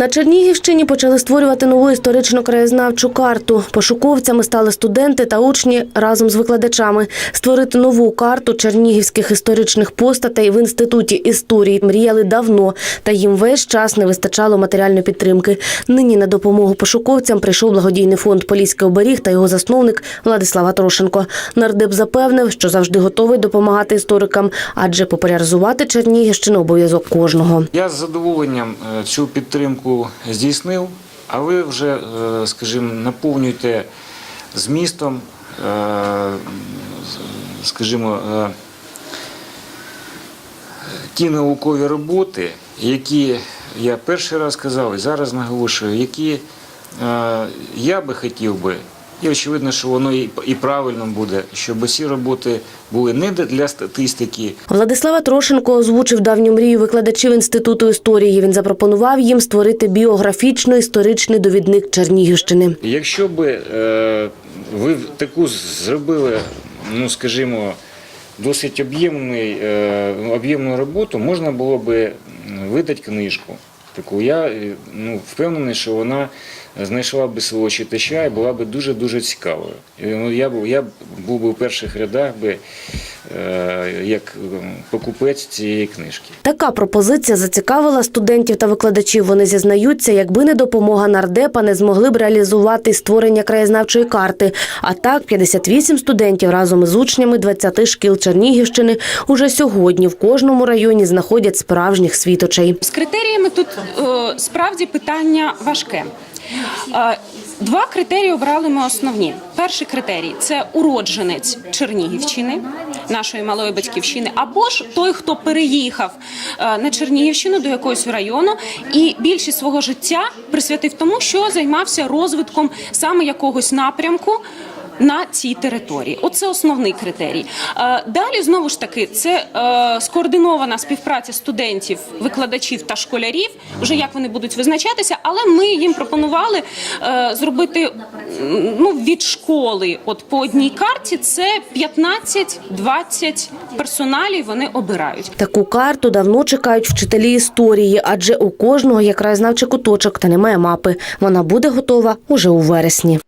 На Чернігівщині почали створювати нову історично-краєзнавчу карту. Пошуковцями стали студенти та учні разом з викладачами. Створити нову карту чернігівських історичних постатей в інституті історії мріяли давно, та їм весь час не вистачало матеріальної підтримки. Нині на допомогу пошуковцям прийшов благодійний фонд Поліський оберіг та його засновник Владислава Трошенко. Нардеп запевнив, що завжди готовий допомагати історикам, адже популяризувати Чернігівщину обов'язок кожного. Я з задоволенням е, цю підтримку здійснив, а ви вже, е, скажімо, наповнюєте змістом, е, скажімо, е, ті наукові роботи, які я перший раз казав і зараз наголошую, які я би хотів би, і очевидно, що воно і правильно буде, щоб ці роботи були не для статистики, Владислава Трошенко озвучив давню мрію викладачів інституту історії. Він запропонував їм створити біографічно-історичний довідник Чернігівщини. Якщо би е, ви таку зробили, ну скажімо, досить об'ємний, е, об'ємну роботу, можна було би видати книжку. Таку я е, ну, впевнений, що вона знайшла би свого читача і була би дуже-дуже цікавою. Ну, я, б- я був би в перших рядах би, як ем, покупець цієї книжки. Така пропозиція зацікавила студентів та викладачів. Вони зізнаються, якби не допомога нардепа, не змогли б реалізувати створення краєзнавчої карти. А так, 58 студентів разом із учнями 20 шкіл Чернігівщини уже сьогодні в кожному районі знаходять справжніх світочей. З критеріями тут е, справді питання важке. Два критерії обрали ми основні. Перший критерій це уродженець Чернігівщини, нашої малої батьківщини, або ж той, хто переїхав е, на Чернігівщину до якогось району і більшість свого життя присвятив тому, що займався розвитком саме якогось напрямку. На цій території, оце основний критерій. Е, Далі знову ж таки це е, скоординована співпраця студентів, викладачів та школярів. Вже як вони будуть визначатися, але ми їм пропонували е, зробити ну від школи, от по одній карті, це 15-20 персоналів. Вони обирають. Таку карту давно чекають вчителі історії, адже у кожного є краєзнавчий куточок та немає мапи. Вона буде готова уже у вересні.